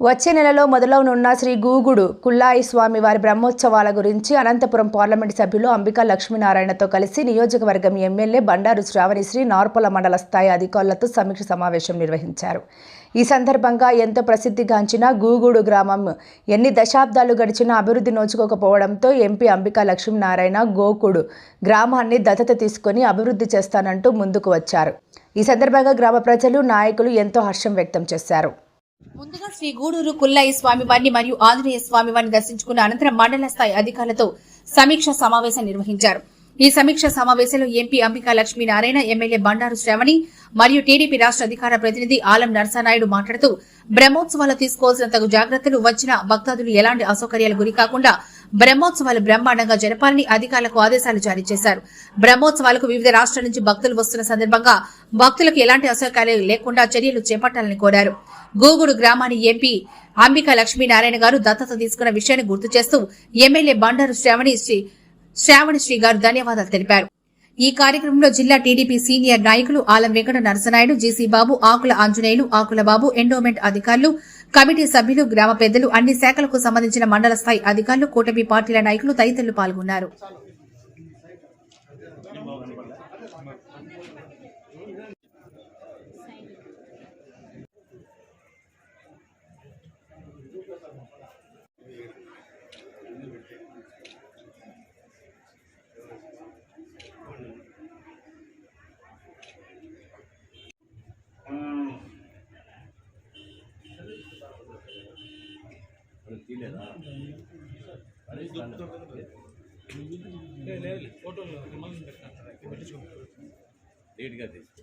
వచ్చే నెలలో మొదలవనున్న శ్రీ గూగుడు కుల్లాయి స్వామి వారి బ్రహ్మోత్సవాల గురించి అనంతపురం పార్లమెంటు సభ్యులు అంబికా లక్ష్మీనారాయణతో కలిసి నియోజకవర్గం ఎమ్మెల్యే బండారు శ్రావణిశ్రీ నార్పల మండల స్థాయి అధికారులతో సమీక్ష సమావేశం నిర్వహించారు. ఈ సందర్భంగా ఎంతో ప్రసిద్ధిగాంచిన గూగుడు గ్రామం ఎన్ని దశాబ్దాలు గడిచినా అభివృద్ధి నోచుకోకపోవడంతో ఎంపీ అంబికా లక్ష్మీనారాయణ గోకుడు గ్రామాన్ని దత్తత తీసుకొని అభివృద్ధి చేస్తానంటూ ముందుకు వచ్చారు. ఈ సందర్భంగా గ్రామ ప్రజలు నాయకులు ఎంతో హర్షం వ్యక్తం చేశారు. ముందుగా శ్రీ గూడూరు కుల్లయ్య స్వామి వారిని మరియు ఆంజనేయ స్వామి వారిని దర్శించుకున్న అనంతరం మండల స్థాయి అధికారులతో సమీక్ష సమావేశం నిర్వహించారు. ఈ సమీక్ష సమావేశంలో ఎంపీ అంబికా లక్ష్మీనారాయణ ఎమ్మెల్యే బండారు శ్రవణి మరియు టీడీపీ రాష్ట్ర అధికార ప్రతినిధి ఆలం నరసానాయుడు మాట్లాడుతూ బ్రహ్మోత్సవాలు తీసుకోవాల్సిన తగు జాగ్రత్తలు వచ్చిన భక్తాదులు ఎలాంటి అసౌకర్యాలు గురి కాకుండా బ్రహ్మోత్సవాలు బ్రహ్మాండంగా జరపాలని అధికారులకు ఆదేశాలు జారీ చేశారు. బ్రహ్మోత్సవాలకు వివిధ రాష్ట్రాల నుంచి భక్తులు వస్తున్న సందర్భంగా భక్తులకు ఎలాంటి అసౌకర్యాలు లేకుండా చర్యలు చేపట్టాలని కోరారు. గూగుడు గ్రామాన్ని ఎంపీ అంబికా లక్ష్మీనారాయణ గారు దత్తత తీసుకున్న విషయాన్ని గుర్తు చేస్తూ ఎమ్మెల్యే బండారు శ్రావణి శ్రీ శ్రావణి శ్రీ గారు ధన్యవాదాలు తెలిపారు. ఈ కార్యక్రమంలో జిల్లా టీడీపీ సీనియర్ నాయకులు ఆలం వెంకట నరసనాయుడు జీసీ బాబు ఆకుల ఆంజనేయులు ఆకుల బాబు ఎండోమెంట్ అధికారులు కమిటీ సభ్యులు గ్రామ పెద్దలు అన్ని శాఖలకు సంబంధించిన మండల స్థాయి అధికారులు కూటమి పార్టీల నాయకులు తదితరులు పాల్గొన్నారు. లేట్గా తీసుకో.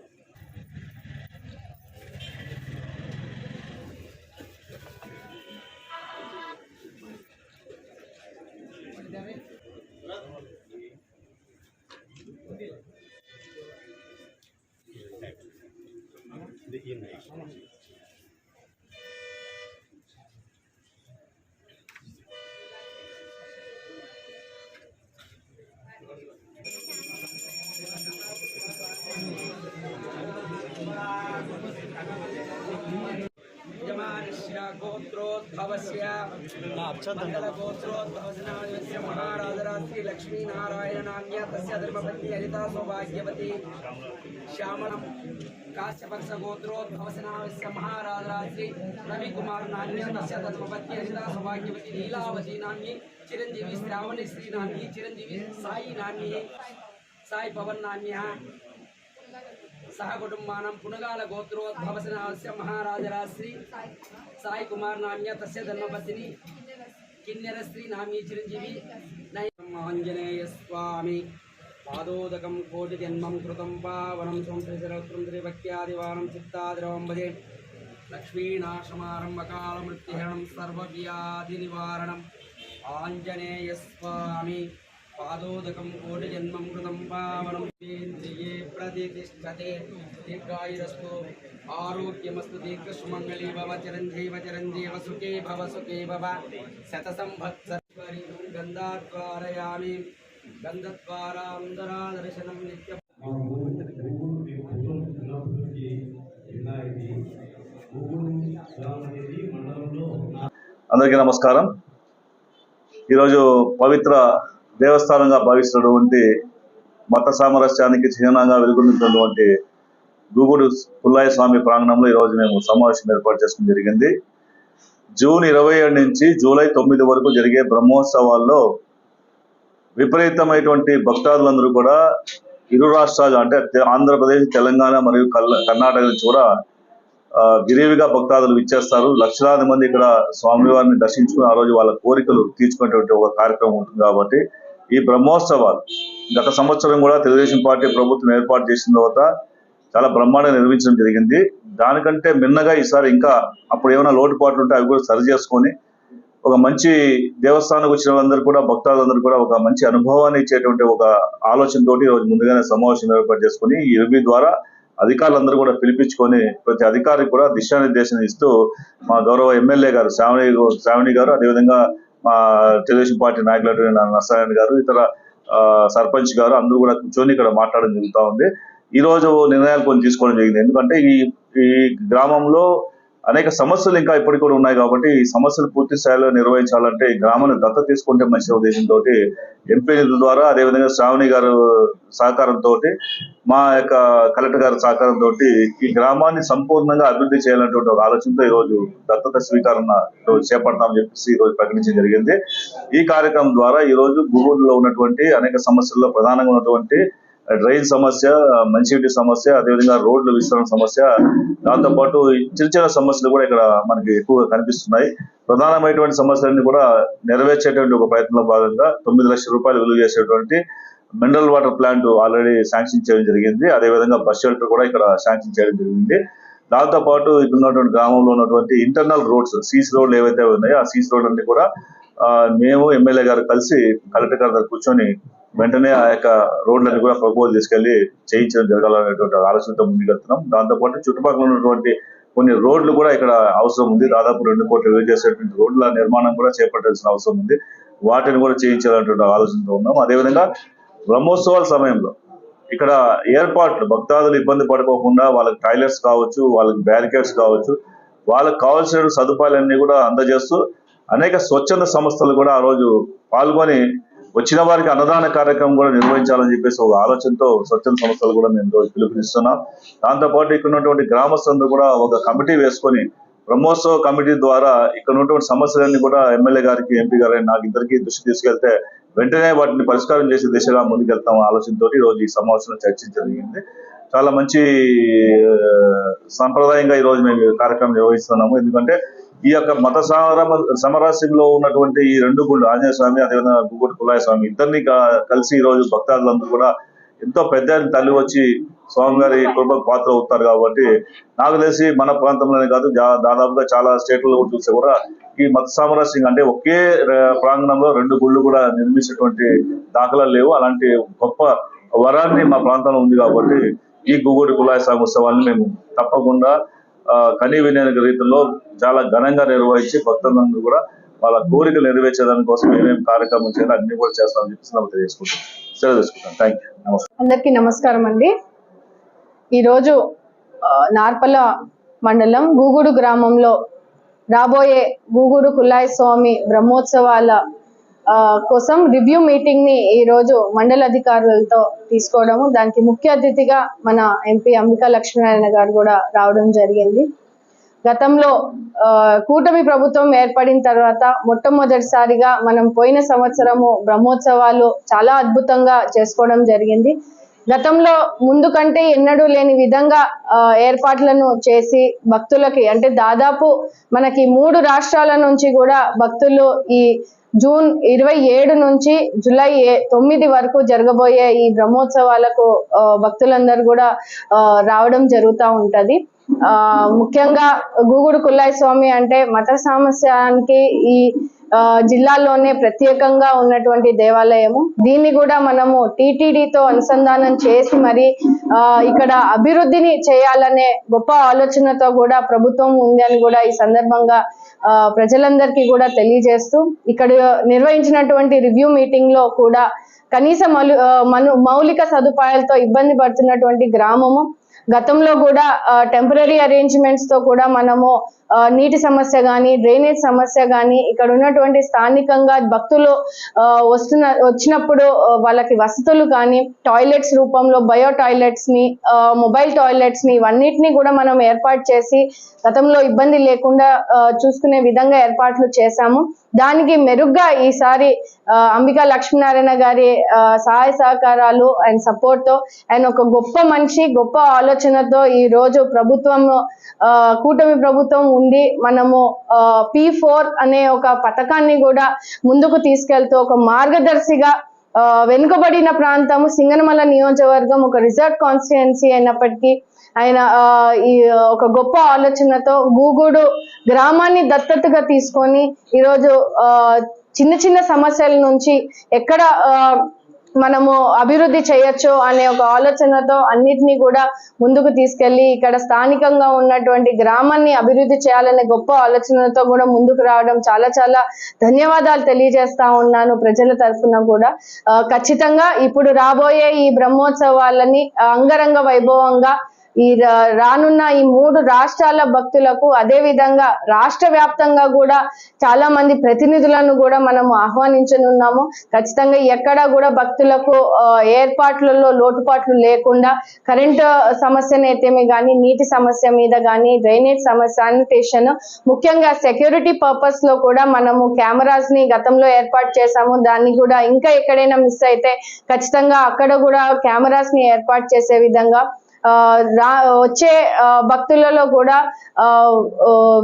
यजमानस्य मण्डलगोत्रोद्भवस्य महाराजरात्रि लक्ष्मीनारायणनाम्य तस्य धर्मपत्नी हरिता सौभाग्यवती श्यामणं काश्यपक्षगोत्रोद्भवसनास्य महाराजरात्रि रविकुमार नाम्य तस्य धर्मपत्नी हरिता सौभाग्यवती लीलावती नाम्नी चिरञ्जीवी श्रावणश्री नाम्नी चिरञ्जीवी साई नाम्नी साई पवन नाम्यः సహకుటుంబానం పునగాల గోత్రోద్భవసనాస్య మహారాజరాశ్రీ సాయి కుమార్ నామ్య తస్య ధర్మపత్ని కిన్నెర శ్రీ నామ్య చిరంజీవి ఆంజనేయ స్వామి. పాదోదకం కోటి జన్మం కృతం పావనం సంశ్రీశరత్రం త్రిభక్త్యాదివానం చిత్తాదిరవం భజే లక్ష్మీనాశమారంభకాల మృత్యుహరణం సర్వవ్యాధి నివారణం ఆంజనేయ స్వామి. పాదోదకం కోటి జన్మం కృతం పావనం ఇంద్రియే ప్రతిష్టతే దీర్ఘాయురస్తు ఆరోగ్యమస్తు దీర్ఘసుమంగళీ భవ చిరంజీవ చిరంజీవ సుఖే భవ సుఖే భవ శత సంవత్సరి గంధాద్వారయామి గంధద్వారాంధరా దర్శనం నిత్య అందరికీ నమస్కారం. ఈరోజు పవిత్ర దేవస్థానంగా భావిస్తున్నటువంటి మత సామరస్యానికి చిహ్నంగా వెలుగొందుతున్నటువంటి గూగుడు పుల్లాయ స్వామి ప్రాంగణంలో ఈరోజు మేము సమావేశం ఏర్పాటు చేసుకోవడం జరిగింది. జూన్ ఇరవై ఏడు నుంచి జూలై తొమ్మిది వరకు జరిగే బ్రహ్మోత్సవాల్లో విపరీతమైనటువంటి భక్తాదులందరూ కూడా ఇరు రాష్ట్రాలు అంటే ఆంధ్రప్రదేశ్ తెలంగాణ మరియు కర్ణాటక నుంచి కూడా విరివిగా భక్తాదులు ఇచ్చేస్తారు లక్షలాది మంది ఇక్కడ స్వామివారిని దర్శించుకుని ఆ రోజు వాళ్ళ కోరికలు తీర్చుకునేటువంటి ఒక కార్యక్రమం ఉంటుంది కాబట్టి ఈ బ్రహ్మోత్సవాలు. గత సంవత్సరం కూడా తెలుగుదేశం పార్టీ ప్రభుత్వం ఏర్పాటు చేసిన తర్వాత చాలా బ్రహ్మాండంగా నిర్మించడం జరిగింది. దానికంటే మిన్నగా ఈసారి ఇంకా అప్పుడు ఏమైనా లోటుపాట్లు ఉంటే అవి కూడా సరి చేసుకొని ఒక మంచి దేవస్థానానికి వచ్చిన వాళ్ళందరూ కూడా భక్తులందరూ కూడా ఒక మంచి అనుభవాన్ని ఇచ్చేటువంటి ఒక ఆలోచనతోటి రోజు ముందుగానే సమావేశం ఏర్పాటు చేసుకుని ఈ రివ్యూ ద్వారా అధికారులందరూ కూడా పిలిపించుకొని ప్రతి అధికారికి కూడా దిశానిర్దేశం ఇస్తూ మా గౌరవ ఎమ్మెల్యే గారు శ్రావణి శ్రావణి గారు అదేవిధంగా మా తెలుగుదేశం పార్టీ నాయకులు నరసారాయణ గారు ఇతర ఆ, సర్పంచ్ గారు అందరూ కూడా కూర్చొని ఇక్కడ మాట్లాడడం జరుగుతూ ఉంది. ఈ రోజు నిర్ణయాలు కొన్ని తీసుకోవడం జరిగింది. ఎందుకంటే ఈ ఈ గ్రామంలో అనేక సమస్యలు ఇంకా ఇప్పటికి కూడా ఉన్నాయి కాబట్టి ఈ సమస్యలు పూర్తి స్థాయిలో నిర్వహించాలంటే ఈ గ్రామాన్ని దత్త తీసుకుంటే మంచి ఉద్దేశంతో ఎంపీ నిధుల ద్వారా అదేవిధంగా శ్రావణి గారు సహకారంతో మా యొక్క కలెక్టర్ గారి సహకారంతో ఈ గ్రామాన్ని సంపూర్ణంగా అభివృద్ధి చేయాలనేటువంటి ఒక ఆలోచనతో ఈ రోజు దత్తత స్వీకరణ చేపడతామని చెప్పేసి ఈ రోజు ప్రకటించడం జరిగింది. ఈ కార్యక్రమం ద్వారా ఈరోజు రోజు ఉన్నటువంటి అనేక సమస్యల్లో ప్రధానంగా ఉన్నటువంటి డ్రైన్ సమస్య మంచినీటి సమస్య అదేవిధంగా రోడ్ల విస్తరణ సమస్య దాంతోపాటు చిన్న చిన్న సమస్యలు కూడా ఇక్కడ మనకి ఎక్కువగా కనిపిస్తున్నాయి. ప్రధానమైనటువంటి సమస్యలన్నీ కూడా నెరవేర్చేటువంటి ఒక ప్రయత్నంలో భాగంగా తొమ్మిది లక్షల రూపాయలు విలువ చేసేటువంటి mineral water plant already sanction చేయడం జరిగింది. అదేవిధంగా బస్ షెల్టర్ కూడా ఇక్కడ శాంక్షన్ చేయడం జరిగింది. దాంతో పాటు ఇక్కడ ఉన్నటువంటి గ్రామంలో ఉన్నటువంటి ఇంటర్నల్ రోడ్స్ సీస్ రోడ్లు ఏవైతే ఉన్నాయో ఆ సీస్ రోడ్ అన్ని కూడా మేము ఎమ్మెల్యే గారు కలిసి కలెక్టర్ గారి దగ్గర కూర్చొని వెంటనే ఆ యొక్క రోడ్లన్నీ కూడా ప్రపోజ్ తీసుకెళ్ళి చేయించడం జరగాలనేటువంటి ఆలోచనతో ముందుకెళ్తున్నాం. దాంతో పాటు చుట్టుపక్కల ఉన్నటువంటి కొన్ని రోడ్లు కూడా ఇక్కడ అవసరం ఉంది. దాదాపు రెండు కోట్ల విలువ చేసేటువంటి రోడ్ల నిర్మాణం కూడా చేపట్టాల్సిన అవసరం ఉంది. వాటిని కూడా చేయించాలనేటువంటి ఆలోచనతో ఉన్నాం. అదేవిధంగా బ్రహ్మోత్సవాల సమయంలో ఇక్కడ ఏర్పాట్లు భక్తాదులు ఇబ్బంది పడిపోకుండా వాళ్ళకి టాయిలెట్స్ కావచ్చు వాళ్ళకి బ్యారికేడ్స్ కావచ్చు వాళ్ళకి కావాల్సిన సదుపాయాలన్నీ కూడా అందజేస్తూ అనేక స్వచ్ఛంద సంస్థలు కూడా ఆ రోజు పాల్గొని వచ్చిన వారికి అన్నదాన కార్యక్రమం కూడా నిర్వహించాలని చెప్పేసి ఒక ఆలోచనతో స్వచ్ఛంద సంస్థలు కూడా మేము ఈరోజు పిలుపునిస్తున్నాం. దాంతోపాటు ఇక్కడ ఉన్నటువంటి గ్రామస్తులందరూ కూడా ఒక కమిటీ వేసుకొని బ్రహ్మోత్సవ కమిటీ ద్వారా ఇక్కడ ఉన్నటువంటి సమస్యలన్నీ కూడా ఎమ్మెల్యే గారికి ఎంపీ గారి నాకు ఇద్దరికి దృష్టి తీసుకెళ్తే వెంటనే వాటిని పరిష్కారం చేసే దిశగా ముందుకెళ్తాం ఆలోచనతో రోజు ఈ సమావేశంలో చర్చించడం జరిగింది. చాలా మంచి సాంప్రదాయంగా ఈ రోజు మేము కార్యక్రమం నిర్వహిస్తున్నాము. ఎందుకంటే ఈ యొక్క మత సమర సమరస్యంలో ఉన్నటువంటి ఈ రెండు గుళ్ళు ఆంజనేయ స్వామి అదేవిధంగా గుగ్గుడు కులాయ స్వామి ఇద్దరిని కలిసి ఈ రోజు భక్తాదులందరూ కూడా ఎంతో పెద్ద తల్లి వచ్చి స్వామివారి కృపకు పాత్ర అవుతారు కాబట్టి నాకు తెలిసి మన ప్రాంతంలోనే కాదు దాదాపుగా చాలా స్టేట్లలో కూడా చూస్తే కూడా ఈ మత సామరస్యం అంటే ఒకే ప్రాంగణంలో రెండు గుళ్ళు కూడా నిర్మించినటువంటి దాఖలాలు లేవు. అలాంటి గొప్ప వరాన్ని మా ప్రాంతంలో ఉంది కాబట్టి ఈ గుగుడి కులాయ ఉత్సవాన్ని మేము తప్పకుండా కనీ వినే రీతిలో చాలా ఘనంగా నిర్వహించి భక్తులందరూ కూడా వాళ్ళ కోరికలు నెరవేర్చేదాని కోసం ఏమేమి కార్యక్రమం చేయాలి. అన్ని కూడా చేస్తామని చెప్పి తెలియజేసుకుంటాం సెలవు తీసుకుంటాం. థ్యాంక్ యూ అందరికీ నమస్కారం అండి. ఈరోజు నార్పల మండలం గూగుడు గ్రామంలో రాబోయే గూగుడు కుల్లాయి స్వామి బ్రహ్మోత్సవాల కోసం రివ్యూ మీటింగ్ని ఈరోజు మండల అధికారులతో తీసుకోవడము. దానికి ముఖ్య అతిథిగా మన ఎంపీ అంబికా లక్ష్మీనారాయణ గారు కూడా రావడం జరిగింది. గతంలో కూటమి ప్రభుత్వం ఏర్పడిన తర్వాత మొట్టమొదటిసారిగా మనం పోయిన సంవత్సరము బ్రహ్మోత్సవాలు చాలా అద్భుతంగా చేసుకోవడం జరిగింది. గతంలో ముందు కంటే ఎన్నడూ లేని విధంగా ఏర్పాట్లను చేసి భక్తులకి అంటే దాదాపు మనకి మూడు రాష్ట్రాల నుంచి కూడా భక్తులు ఈ జూన్ ఇరవై ఏడు నుంచి జూలై ఏ- తొమ్మిది వరకు జరగబోయే ఈ బ్రహ్మోత్సవాలకు భక్తులందరూ కూడా రావడం జరుగుతూ ఉంటది. ముఖ్యంగా గూగుడు కుల్లాయి స్వామి అంటే మత సామస్యానికి ఈ జిల్లాలోనే ప్రత్యేకంగా ఉన్నటువంటి దేవాలయము. దీన్ని కూడా మనము టీటీడీతో అనుసంధానం చేసి మరి ఆ, ఇక్కడ అభివృద్ధిని చేయాలనే గొప్ప ఆలోచనతో కూడా ప్రభుత్వం ఉంది అని కూడా ఈ సందర్భంగా ప్రజలందరికీ కూడా తెలియజేస్తూ ఇక్కడ నిర్వహించినటువంటి రివ్యూ మీటింగ్లో కూడా కనీస మలు మను మౌలిక సదుపాయాలతో ఇబ్బంది పడుతున్నటువంటి గ్రామము. గతంలో కూడా టెంపరీ అరేంజ్మెంట్స్తో కూడా మనము నీటి సమస్య కానీ డ్రైనేజ్ సమస్య కానీ ఇక్కడ ఉన్నటువంటి స్థానికంగా భక్తులు వస్తున్న వచ్చినప్పుడు వాళ్ళకి వసతులు కానీ టాయిలెట్స్ రూపంలో బయో టాయిలెట్స్ని మొబైల్ టాయిలెట్స్ని ఇవన్నిటిని కూడా మనం ఏర్పాటు చేసి గతంలో ఇబ్బంది లేకుండా చూసుకునే విధంగా ఏర్పాట్లు చేశాము. దానికి మెరుగ్గా ఈసారి అంబికా లక్ష్మీనారాయణ గారి సహాయ సహకారాలు అండ్ సపోర్ట్తో ఆయన ఒక గొప్ప మనిషి గొప్ప ఆలోచనతో ఈ రోజు ప్రభుత్వం కూటమి ప్రభుత్వం ఉండి మనము పి ఫోర్ అనే ఒక పథకాన్ని కూడా ముందుకు తీసుకెళ్తూ ఒక మార్గదర్శిగా వెనుకబడిన ప్రాంతము సింగనమల నియోజకవర్గం ఒక రిజర్వ్ కాన్స్టిట్యుయెన్సీ అయినప్పటికీ ఆయన ఈ ఒక గొప్ప ఆలోచనతో గూగుడు గ్రామాన్ని దత్తతగా తీసుకొని ఈరోజు చిన్న చిన్న సమస్యల నుంచి ఎక్కడ మనము అభివృద్ధి చేయొచ్చు అనే ఒక ఆలోచనతో అన్నిటినీ కూడా ముందుకు తీసుకెళ్ళి ఇక్కడ స్థానికంగా ఉన్నటువంటి గ్రామాన్ని అభివృద్ధి చేయాలనే గొప్ప ఆలోచనతో కూడా ముందుకు రావడం చాలా చాలా ధన్యవాదాలు తెలియజేస్తా ఉన్నాను ప్రజల తరఫున కూడా. ఖచ్చితంగా ఇప్పుడు రాబోయే ఈ బ్రహ్మోత్సవాలని అంగరంగ వైభవంగా ఈ రా- రానున్న ఈ మూడు రాష్ట్రాల భక్తులకు అదే విధంగా రాష్ట్ర వ్యాప్తంగా కూడా చాలా మంది ప్రతినిధులను కూడా మనము ఆహ్వానించనున్నాము. ఖచ్చితంగా ఎక్కడా కూడా భక్తులకు ఏర్పాట్లలో లోటుపాట్లు లేకుండా కరెంట్ సమస్యనైతేమి కానీ నీటి సమస్య మీద కానీ డ్రైనేజ్ సమస్య శానిటేషన్ ముఖ్యంగా సెక్యూరిటీ పర్పస్లో కూడా మనము కెమెరాస్ని గతంలో ఏర్పాటు చేశాము. దాన్ని కూడా ఇంకా ఎక్కడైనా మిస్ అయితే ఖచ్చితంగా అక్కడ కూడా కెమెరాస్ని ఏర్పాటు చేసే విధంగా వచ్చే భక్తులలో కూడా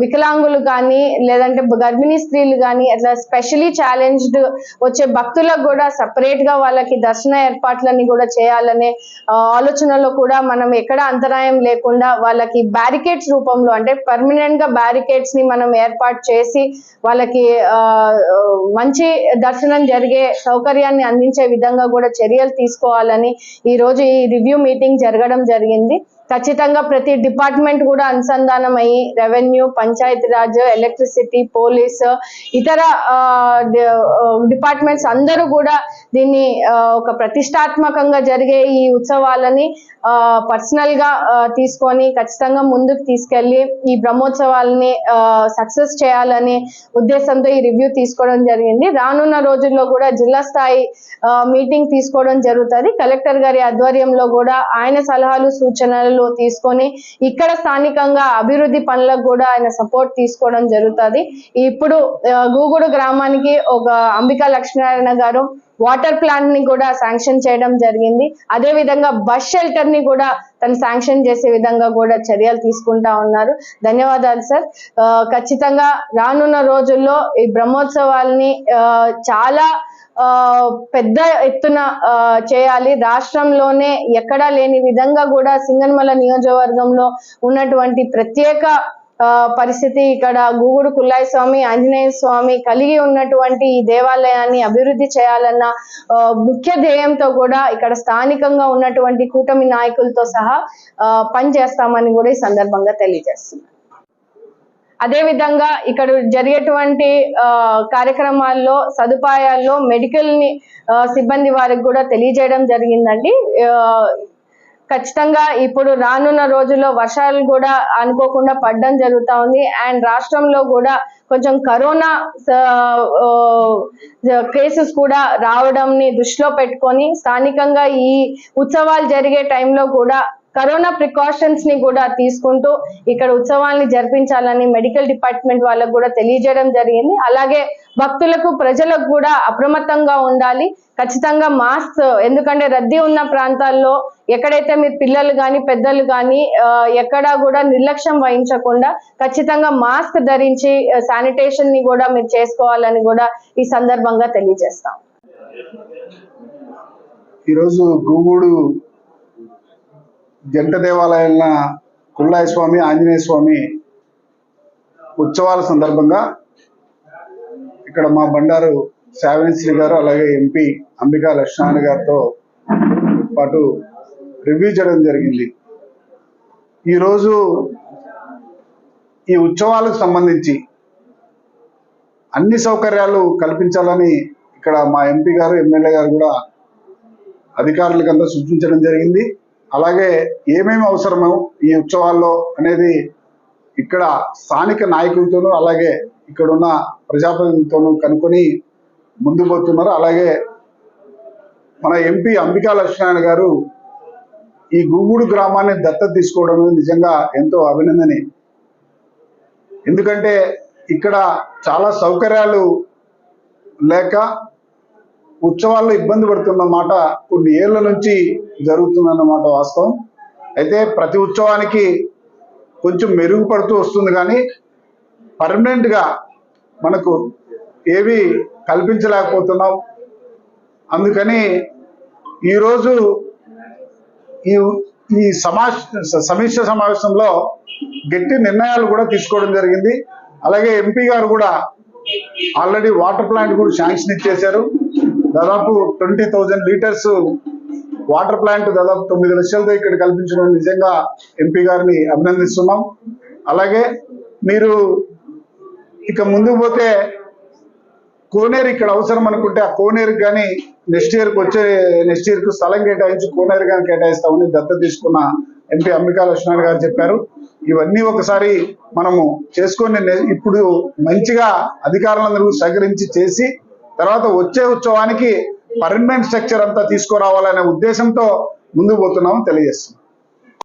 వికలాంగులు కానీ లేదంటే గర్భిణీ స్త్రీలు కానీ అట్లా స్పెషలీ ఛాలెంజ్డ్ వచ్చే భక్తులకు కూడా సపరేట్గా వాళ్ళకి దర్శన ఏర్పాట్లని కూడా చేయాలనే ఆలోచనలో కూడా మనం ఎక్కడ అంతరాయం లేకుండా వాళ్ళకి బ్యారికేడ్స్ రూపంలో అంటే పర్మనెంట్గా బ్యారికేడ్స్ని మనం ఏర్పాటు చేసి వాళ్ళకి మంచి దర్శనం జరిగే సౌకర్యాన్ని అందించే విధంగా కూడా చర్యలు తీసుకోవాలని ఈ రోజు ఈ రివ్యూ మీటింగ్ జరగడం జరిగింది. జరిగింది ఖచ్చితంగా ప్రతి డిపార్ట్మెంట్ కూడా అనుసంధానం అయ్యి revenue panchayat raj electricity police ఇతర డిపార్ట్మెంట్స్ అందరూ కూడా దీన్ని ఒక ప్రతిష్టాత్మకంగా జరిగే ఈ ఉత్సవాలని పర్సనల్గా తీసుకొని ఖచ్చితంగా ముందుకు తీసుకెళ్ళి ఈ బ్రహ్మోత్సవాలని సక్సెస్ చేయాలనే ఉద్దేశంతో ఈ రివ్యూ తీసుకోవడం జరిగింది. రానున్న రోజుల్లో కూడా జిల్లా స్థాయి మీటింగ్ తీసుకోవడం జరుగుతుంది. కలెక్టర్ గారి ఆధ్వర్యంలో కూడా ఆయన సలహాలు సూచనలు తీసుకొని ఇక్కడ స్థానికంగా అభివృద్ధి పనులకు కూడా ఆయన సపోర్ట్ తీసుకోవడం జరుగుతుంది. ఇప్పుడు గూగుడు గ్రామానికి ఒక అంబికా లక్ష్మీనారాయణ గారు వాటర్ ప్లాంట్ని కూడా శాంక్షన్ చేయడం జరిగింది. అదే విధంగా బస్ షెల్టర్ని కూడా తను శాంక్షన్ చేసే విధంగా కూడా చర్యలు తీసుకుంటా ఉన్నారు. ధన్యవాదాలు సార్. ఆ, ఖచ్చితంగా రానున్న రోజుల్లో ఈ బ్రహ్మోత్సవాల్ని చాలా పెద్ద ఎత్తున చేయాలి. రాష్ట్రంలోనే ఎక్కడా లేని విధంగా కూడా సింగన్మల నియోజకవర్గంలో ఉన్నటువంటి ప్రత్యేక పరిస్థితి ఇక్కడ గూగుడు కుల్లాయి స్వామి ఆంజనేయ స్వామి కలిగి ఉన్నటువంటి ఈ దేవాలయాన్ని అభివృద్ధి చేయాలన్న ముఖ్య ధ్యేయంతో కూడా ఇక్కడ స్థానికంగా ఉన్నటువంటి కూటమి నాయకులతో సహా పనిచేస్తామని కూడా ఈ సందర్భంగా తెలియజేస్తున్నారు అదేవిధంగా ఇక్కడ జరిగేటువంటి కార్యక్రమాల్లో సదుపాయాల్లో మెడికల్ని సిబ్బంది వారికి కూడా తెలియజేయడం జరిగిందండి. ఖచ్చితంగా ఇప్పుడు రానున్న రోజుల్లో వర్షాలు కూడా అనుకోకుండా పడడం జరుగుతూ ఉంది. అండ్ రాష్ట్రంలో కూడా కొంచెం కరోనా కేసెస్ కూడా రావడంని దృష్టిలో పెట్టుకొని స్థానికంగా ఈ ఉత్సవాలు జరిగే టైంలో కూడా కరోనా ప్రికాషన్స్ని కూడా తీసుకుంటూ ఇక్కడ ఉత్సవాల్ని జరిపించాలని మెడికల్ డిపార్ట్మెంట్ వాళ్ళకు కూడా తెలియజేయడం జరిగింది. అలాగే భక్తులకు ప్రజలకు కూడా అప్రమత్తంగా ఉండాలి. ఖచ్చితంగా మాస్క్ ఎందుకంటే రద్దీ ఉన్న ప్రాంతాల్లో ఎక్కడైతే మీరు పిల్లలు కానీ పెద్దలు కానీ ఎక్కడా కూడా నిర్లక్ష్యం వహించకుండా ఖచ్చితంగా మాస్క్ ధరించి శానిటేషన్ని కూడా మీరు చేసుకోవాలని కూడా ఈ సందర్భంగా తెలియజేస్తాం. ఈరోజు గూగుడు జంట దేవాలయాల కుళ్ళాయ స్వామి ఆంజనేయ స్వామి ఉత్సవాల సందర్భంగా ఇక్కడ మా బండారు శ్రావణిశ్రీ గారు అలాగే ఎంపీ అంబికా లక్ష్మణ గారితో పాటు రివ్యూ చేయడం జరిగింది. ఈరోజు ఈ ఉత్సవాలకు సంబంధించి అన్ని సౌకర్యాలు కల్పించాలని ఇక్కడ మా ఎంపీ గారు ఎమ్మెల్యే గారు కూడా అధికారులకంతా సూచించడం జరిగింది. అలాగే ఏమేమి అవసరము ఈ ఉత్సవాల్లో అనేది ఇక్కడ స్థానిక నాయకులతోనూ అలాగే ఇక్కడున్న ప్రజాప్రతినిధులతోనూ కనుక్కొని ముందుకు పోతున్నారు. అలాగే మన ఎంపీ అంబికా లక్ష్మీనారాయణ గారు ఈ గూగుడు గ్రామాన్ని దత్తత తీసుకోవడం అనేది నిజంగా ఎంతో అభినందనే. ఎందుకంటే ఇక్కడ చాలా సౌకర్యాలు లేక ఉత్సవాల్లో ఇబ్బంది పడుతున్న మాట కొన్ని ఏళ్ళ నుంచి జరుగుతుందన్నమాట వాస్తవం. అయితే ప్రతి ఉత్సవానికి కొంచెం మెరుగుపడుతూ వస్తుంది కానీ పర్మనెంట్గా మనకు ఏవి కల్పించలేకపోతున్నాం. అందుకని ఈరోజు ఈ ఈ సమావేశ సమీక్ష సమావేశంలో గట్టి నిర్ణయాలు కూడా తీసుకోవడం జరిగింది. అలాగే ఎంపీ గారు కూడా ఆల్రెడీ వాటర్ ప్లాంట్ కూడా శాంక్షన్ ఇచ్చేశారు. దాదాపు twenty thousand litres water plant దాదాపు తొమ్మిది లక్షలతో ఇక్కడ కల్పించడం నిజంగా ఎంపీ గారిని అభినందిస్తున్నాం. అలాగే మీరు ఇక ముందుకు పోతే కోనేరు ఇక్కడ అవసరం అనుకుంటే ఆ కోనేరు కానీ నెక్స్ట్ ఇయర్కి వచ్చే నెక్స్ట్ ఇయర్కి స్థలం కేటాయించి కోనేరు కానీ కేటాయిస్తామని దత్త తీసుకున్న ఎంపీ అంబికా లక్ష్మణ్ గారు చెప్పారు. ఇవన్నీ ఒకసారి మనము చేసుకొని ఇప్పుడు మంచిగా అధికారులందరూ సహకరించి చేసి తర్వాత వచ్చే ఉత్సవానికి పర్మనెంట్ స్ట్రక్చర్ అంతా తీసుకురావాలనే ఉద్దేశంతో ముందుకు పోతున్నామని తెలియజేస్తున్నాం.